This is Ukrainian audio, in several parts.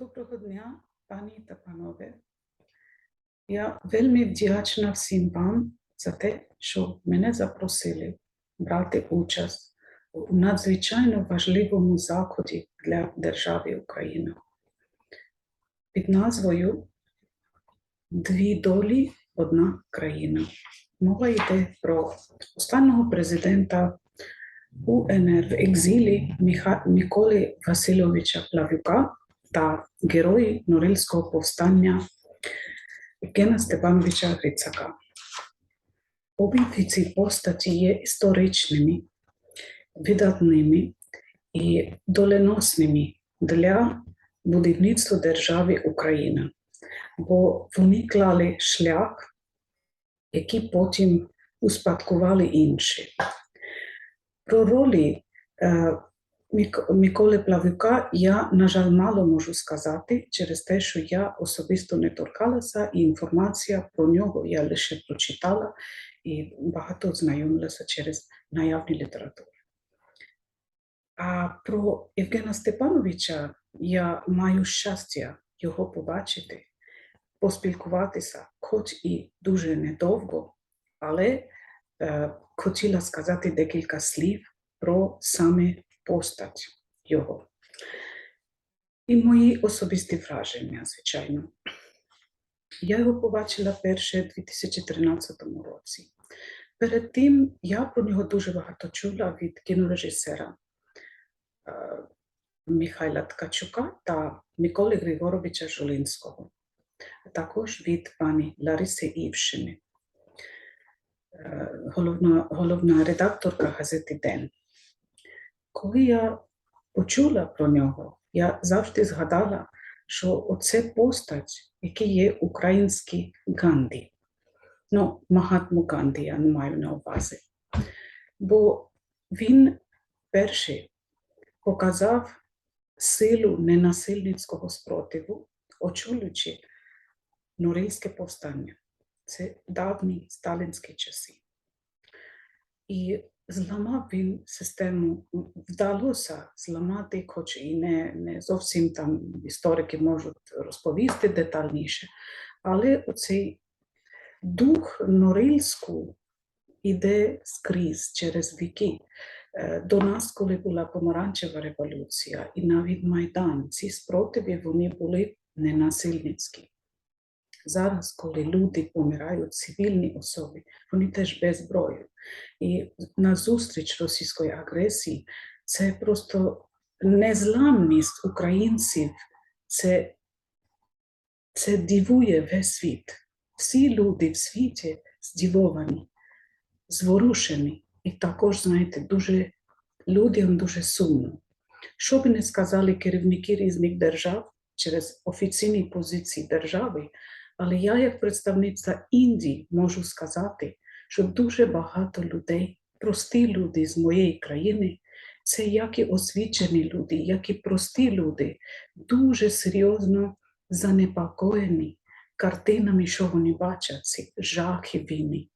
Доброго дня, пані та панове. Я вельми вдячна всім вам за те, що мене запросили брати участь у надзвичайно важливому заході для держави Україна під назвою Дві долі одна країна. Мова йде про останнього президента УНР в екзилі. Миколи Васильовича Плавюка та герої Норильського повстання Євгена Степановича Грицака. Обидві ці постаті є історичними, видатними і доленосними для будівництва держави Україна, бо вони клали шлях, який потім успадкували інші. Про ролі Миколи Плавюка я, на жаль, мало можу сказати через те, що я особисто не торкалася, і інформація про нього я лише прочитала і багато знайомилася через наявні літератури. А про Євгена Степановича я маю щастя його побачити, поспілкуватися, хоч і дуже недовго, але е, хотіла сказати декілька слів про саме постать його. І мої особисті враження, звичайно. Я його побачила перше у 2013 році. Перед тим я про нього дуже багато чула від кінорежисера е, Михайла Ткачука та Миколи Григоровича Жолинського, а також від пані Лариси Івшини, е, головна, головна редакторка газети День. Коли я почула про нього, я завжди згадала, що оце постать, який є український Ганді. Ну, Магатму Ганді я не маю на увазі. Бо він перший показав силу ненасильницького спротиву, очолюючи Норильське повстання. Це давні сталінські часи. І зламав він систему, вдалося зламати, хоч і не, не зовсім там історики можуть розповісти детальніше, але оцей дух Норильську іде скрізь через віки. Е, До нас, коли була помаранчева революція і навіть Майдан, ці спротиви вони були ненасильницькі. Зараз, коли люди помирають, цивільні особи, вони теж без зброї. І назустріч російської агресії це просто незламність українців, це, це дивує весь світ. Всі люди в світі здивовані, зворушені, і також, знаєте, дуже людям дуже сумно. Що би не сказали керівники різних держав через офіційні позиції держави, але я, як представниця Індії, можу сказати, що дуже багато людей, прості люди з моєї країни, це як і освічені люди, як і прості люди, дуже серйозно занепокоєні картинами, що вони бачать, ці жахи війни.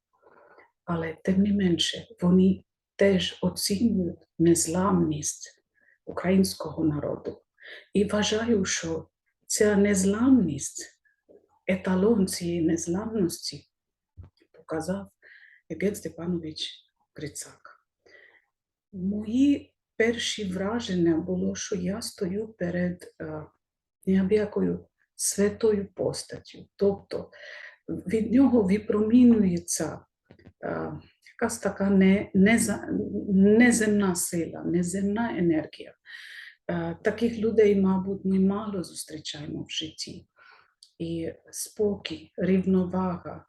Але тим не менше, вони теж оцінюють незламність українського народу. І вважаю, що ця незламність, еталон цієї незламності показав Євген Степанович Грицак. Мої перші враження було, що я стою перед е, неабиякою святою постаттю. Тобто від нього випромінюється е, якась така неземна сила, неземна енергія. Е, Таких людей, мабуть, ми мало зустрічаємо в житті. І спокій, рівновага,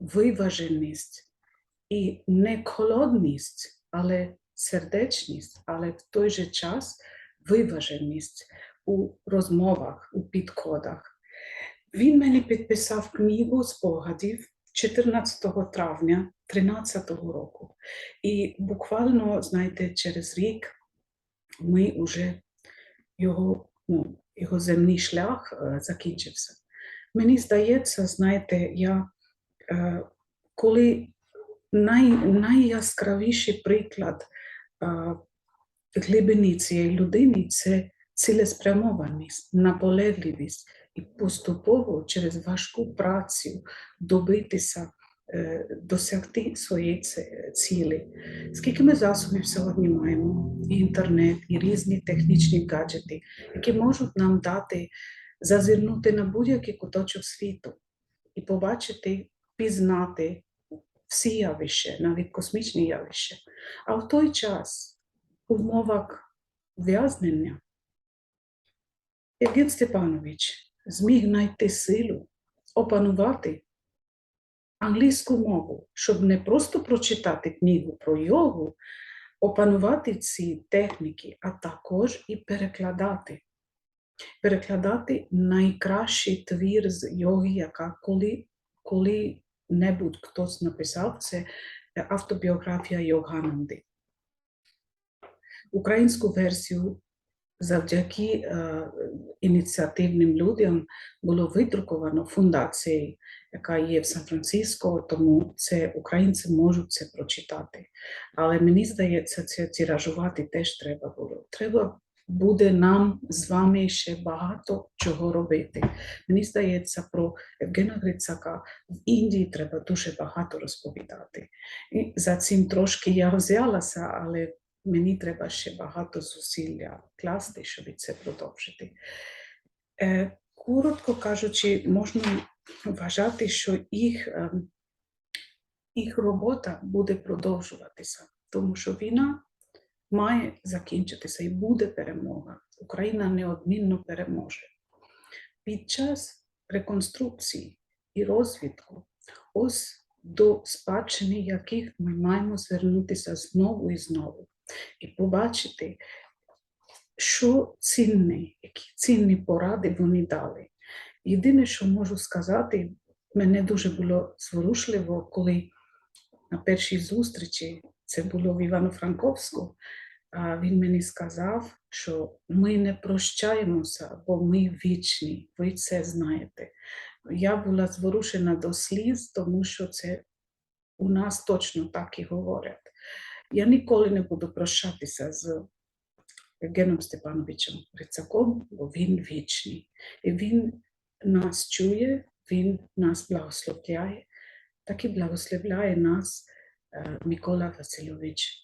виваженість і не холодність, але сердечність, але в той же час виваженість у розмовах, у підходах. Він мені підписав книгу спогадів 14 травня 2013 року. І буквально, знаєте, через рік ми вже його, ну, його земний шлях е, закінчився. Мені здається, знаєте, я е, коли най, найяскравіший приклад е, глибини цієї людини це цілеспрямованість, наполегливість і поступово через важку працю добитися, е, досягти своєї цілі. Скільки ми засобів сьогодні маємо? Інтернет, і різні технічні гаджети, які можуть нам дати зазирнути на будь-який куточок світу і побачити, пізнати всі явища, навіть космічні явища. А в той час, в умовах в'язнення, Євген Степанович зміг знайти силу опанувати англійську мову, щоб не просто прочитати книгу про йогу, опанувати ці техніки, а також і перекладати. Перекладати найкращий твір з йоги, яка коли, коли-небудь хтось написав, це автобіографія Йогананди. Українську версію завдяки е, ініціативним людям було видруковано фундацією, яка є в Сан-Франциско, тому це українці можуть це прочитати. Але мені здається, це тиражувати теж треба було. Треба буде нам з вами ще багато чого робити. Мені здається, про Евгена Грицака в Індії треба дуже багато розповідати. І за цим трошки я взялася, але мені треба ще багато зусилля класти, щоб це продовжити. Е, Коротко кажучи, можна вважати, що їх, ем, їх робота буде продовжуватися, тому що війна має закінчитися і буде перемога. Україна неодмінно переможе. Під час реконструкції і розвитку, ось до спадщини яких ми маємо звернутися знову і знову і побачити, що цінне, які цінні поради вони дали. Єдине, що можу сказати, мене дуже було зворушливо, коли на першій зустрічі, це було в Івано-Франковську, він мені сказав, що ми не прощаємося, бо ми вічні, ви це знаєте. Я була зворушена до сліз, тому що це у нас точно так і говорять. Я ніколи не буду прощатися з Євгеном Степановичем Грицаком, бо він вічний. І він нас чує, він нас благословляє, так і благословляє нас е, Микола Васильович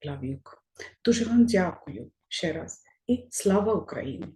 Плавюк. Дуже вам дякую ще раз і слава Україні!